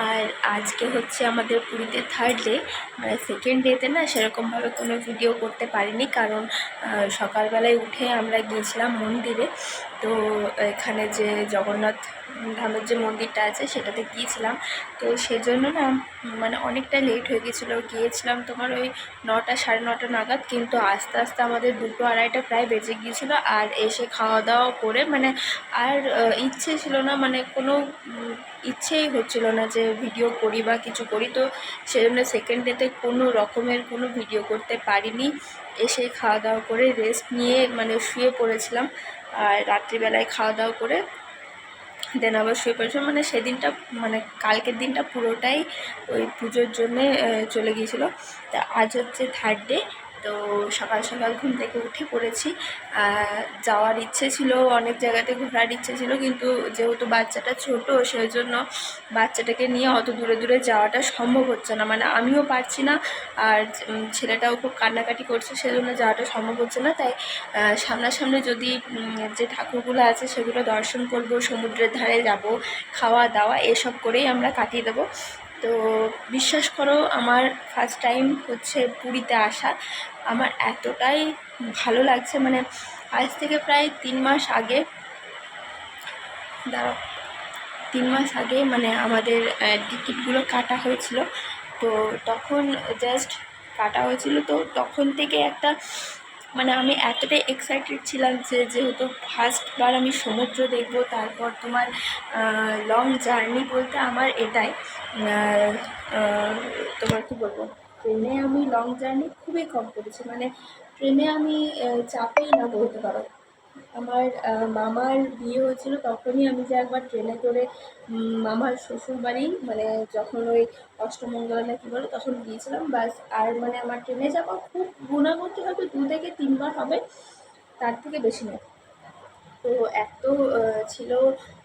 আর আজকে হচ্ছে আমাদের পুরীতে থার্ড ডে মানে সেকেন্ড ডেতে না সেরকমভাবে কোনো ভিডিও করতে পারিনি কারণ সকালবেলায় উঠে আমরা গিয়েছিলাম মন্দিরে। তো এখানে যে জগন্নাথ ধামের যে মন্দিরটা আছে সেটাতে গিয়েছিলাম। তো সেজন্য না মানে অনেকটা লেট হয়ে গেছিল গিয়েছিলাম তোমার ওই নটা সাড়ে নটা নাগাদ, কিন্তু আস্তে আস্তে আমাদের দুটো আড়াইটা প্রায় বেজে গিয়েছিল আর এসে খাওয়া দাওয়া করে মানে আর ইচ্ছে ছিল না মানে কোনো ইচ্ছেই হচ্ছিল না যে ভিডিও করি বা কিছু করি। তো সেজন্য সেকেন্ড ডেতে কোনো রকমের কোনো ভিডিও করতে পারিনি। এসে খাওয়া দাওয়া করে রেস্ট নিয়ে মানে শুয়ে পড়েছিলাম। আর রাত্রিবেলায় খাওয়া দাওয়া করে দেন আবার শুয়ে পড়েছিলাম। মানে সেদিনটা মানে কালকের দিনটা পুরোটাই ওই পুজোর জন্যে চলে গিয়েছিল। তা আজ হচ্ছে থার্ড ডে তো সকাল সকাল ঘুম থেকে উঠে পড়েছি। যাওয়ার ইচ্ছে ছিল, অনেক জায়গাতে ঘোরার ইচ্ছে ছিল, কিন্তু যেহেতু বাচ্চাটা ছোট সেই জন্য বাচ্চাটাকে নিয়ে অত দূরে দূরে যাওয়াটা সম্ভব হচ্ছে না। মানে আমিও পারছি না, আর ছেলেটাও খুব কান্নাকাটি করছে, সেজন্য যাওয়াটা সম্ভব হচ্ছে না। তাই সামনাসামনি যদি যে ঠাকুরগুলো আছে, সেগুলো দর্শন করব, সমুদ্রের ধারে যাব, খাওয়া দাওয়া, এসব করেই আমরা কাটিয়ে দেবো। তো বিশ্বাস করো, আমার ফার্স্ট টাইম হচ্ছে পুরীতে আসা। আমার এতটাই ভালো লাগছে মানে আজ থেকে প্রায় তিন মাস আগে, দাঁড়াও, তিন মাস আগে মানে আমাদের টিকিটগুলো কাটা হয়েছিল। তো তখন জাস্ট কাটা হয়েছিল, তো তখন থেকে একটা মানে আমি এতটাই এক্সাইটেড ছিলাম যে যেহেতু ফার্স্টবার আমি সমুদ্র দেখব, তারপর তোমার লং জার্নি বলতে আমার এটাই। তোমার কী বলব? ট্রেনে আমি লং জার্নি খুবই কম করেছি। মানে ট্রেনে আমি চাপেই না বলতে পারো। আমার মামার বিয়ে হয়েছিল তখনই আমি যে একবার ট্রেনে করে মামার শ্বশুর বাড়ি মানে যখন ওই অষ্টমঙ্গলা না কী বলে, তখন গিয়েছিলাম। বাস, আর মানে আমার ট্রেনে যাওয়া খুব গুণাগুণতি হয়তো দু থেকে তিনবার হবে, তার থেকে বেশি নয়। তো এত ছিল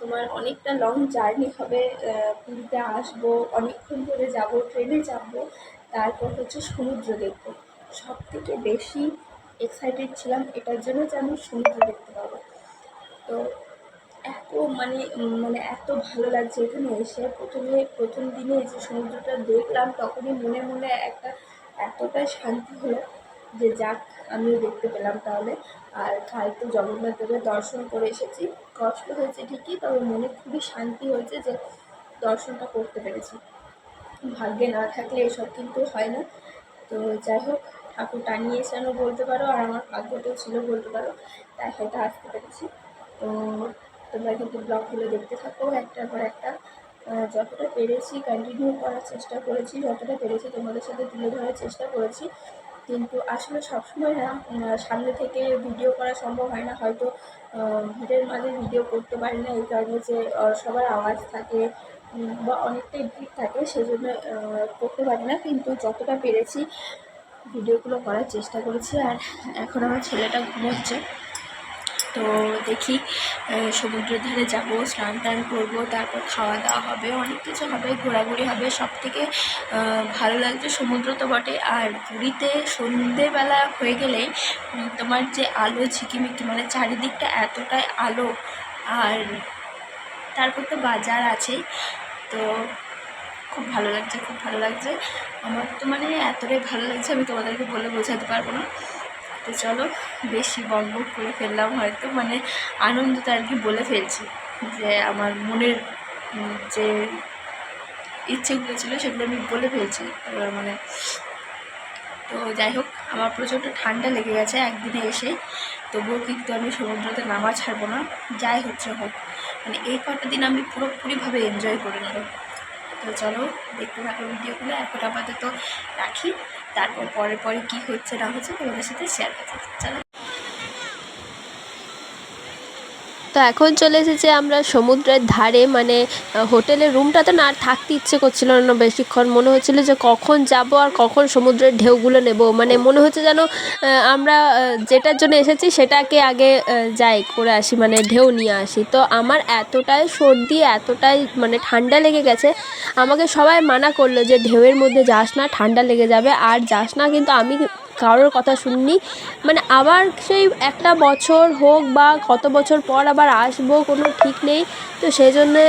তোমার অনেকটা লং জার্নি হবে পুরীতে আসব, অনেকক্ষণ ধরে যাব, ট্রেনে যাব, তারপর হচ্ছে সমুদ্র দেখব। সব থেকে বেশি এক্সাইটেড ছিলাম, এটার জন্য যে আমি সমুদ্র দেখতে পাবো। তো এত মানে মানে এত ভালো লাগছে এখানে এসে। প্রথমে, প্রথম দিনে যে সমুদ্রটা দেখলাম, তখনই মনে মনে একটা এতটা শান্তি হলো যে যাক, আমিও দেখতে পেলাম তাহলে। আর কাল তো জগন্নাথ দেবের দর্শন করে এসেছি। কষ্ট হয়েছে ঠিকই, তবে মনে খুবই শান্তি হয়েছে যে দর্শনটা করতে পেরেছি। ভাগ্যে না থাকলে এসব কিন্তু হয় না। তো যাই হোক ঠাকুর টানিয়েছেনও বলতে পারো, আর আমার ভাগ্যতেও ছিল বলতে পারো তাই হয়তো আসতে পেরেছি। তো তোমরা কিন্তু ব্লগগুলো দেখতে থাকো একটার পর একটা। যতটা পেরেছি কন্টিনিউ করার চেষ্টা করেছি, যতটা পেরেছি তোমাদের সাথে তুলে ধরার চেষ্টা করেছি। কিন্তু আসলে সবসময় না সামনে থেকে ভিডিও করা সম্ভব হয় না। হয়তো ভিড়ের মাঝে ভিডিও করতে পারি না, এই কারণে যে সবার আওয়াজ থাকে বা অনেকটাই ভিড় থাকে, সেজন্য করতে পারি না। কিন্তু যতটা পেরেছি ভিডিওগুলো করার চেষ্টা করেছি আর এখন আমার ছেলেটা ঘুমোচ্ছে। তো দেখি সমুদ্রের ধারে যাব, স্নান টান করব, তারপর খাওয়া দাওয়া হবে, অনেক কিছু হবে, ঘোরাঘুরি হবে। সব থেকে ভালো লাগছে সমুদ্র তো বটে। আর পুরীতে সন্ধেবেলা হয়ে গেলেই তোমার যে আলো, ঝিকিমিকি মানে চারিদিকটা এতটাই আলো। আর তারপর তো বাজার আছেই। তো খুব ভালো লাগছে, খুব ভালো লাগছে। আমার তো মানে এতটাই ভালো লাগছে, আমি তোমাদেরকে বলে বোঝাতে পারব না। তো চলো, বেশি বকবক করে ফেললাম হয়তো মানে আনন্দটা আর কি বলে ফেলছি যে আমার মনের যে ইচ্ছেগুলো ছিল সেগুলো আমি বলে ফেলছি। মানে তো যাই হোক, আমার প্রচণ্ড ঠান্ডা লেগে গেছে একদিনে এসে। তবুও কিন্তু আমি সমুদ্রতে নামা ছাড়বো না, যাই হচ্ছে হোক। মানে এই কটা দিন আমি পুরোপুরিভাবে এনজয় করে নেব তো চলো দেখতে থাকো ভিডিওগুলো, এখন আপাতত রাখি। তারপর পরে পরে কী হচ্ছে না হচ্ছে তোমাদের সাথে শেয়ার করতে চলো। তো এখন চলে এসেছে আমরা সমুদ্রের ধারে মানে হোটেলের রুমটাতে না আর থাকতে ইচ্ছে করছিল না বেশিক্ষণ মনে হচ্ছিল যে কখন যাব আর কখন সমুদ্রের ঢেউগুলো নেব। মানে মনে হচ্ছে যেন আমরা যেটার জন্য এসেছি সেটাকে আগে যাই করে আসি মানে ঢেউ নিয়ে আসি। তো আমার এতটাই সর্দি, এতটাই মানে ঠান্ডা লেগে গেছে, আমাকে সবাই মানা করল যে ঢেউয়ের মধ্যে যাস না, ঠান্ডা লেগে যাবে। আর যাস না, কিন্তু আমি কারোর কথা শুনিনি। মানে আবার সেই একটা বছর হোক বা কত বছর পর আবার আসব, কোনো ঠিক নেই। তো সেই জন্যে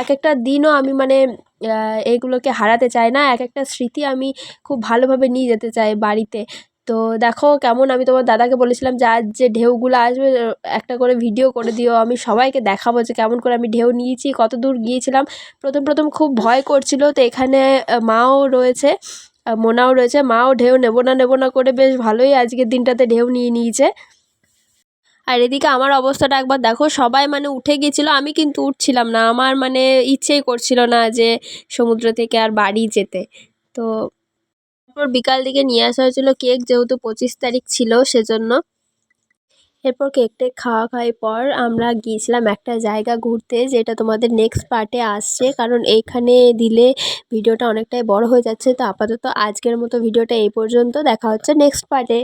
এক একটা দিনও আমি মানে এইগুলোকে হারাতে চাই না। এক একটা স্মৃতি আমি খুব ভালোভাবে নিয়ে যেতে চাই বাড়িতে। তো দেখো কেমন, আমি তোমার দাদাকে বলেছিলাম যে আজ যে ঢেউগুলো আসবে, একটা করে ভিডিও করে দিও। আমি সবাইকে দেখাবো যে কেমন করে আমি ঢেউ নিয়েছি, কত দূর গিয়েছিলাম। প্রথম প্রথম খুব ভয় করছিল। তো এখানে মাও রয়েছে। মোনাও রয়েছে, মাও ঢেউ নেব না নেব না করে বেশ ভালোই আজকের দিনটাতে ঢেউ নিয়ে নিয়েছে। আর এদিকে আমার অবস্থাটা একবার দেখো, সবাই মানে উঠে গিয়েছিল আমি কিন্তু উঠছিলাম না, আমার মানে ইচ্ছেই করছিল না যে সমুদ্র থেকে আর বাড়ি যেতে। তো তারপর বিকাল দিকে নিয়ে আসা হয়েছিল কেক, যেহেতু পঁচিশ তারিখ ছিল সেজন্য। এরপর কেক টেক খাওয়া খাওয়ার পর আমরা গিয়েছিলাম একটা জায়গা ঘুরতে, যেটা তোমাদের নেক্সট পার্টে আসছে। কারণ এইখানে দিলে ভিডিওটা অনেকটাই বড় হয়ে যাচ্ছে। তো আপাতত আজকের মতো ভিডিওটা এই পর্যন্ত। দেখা হচ্ছে নেক্সট পার্টে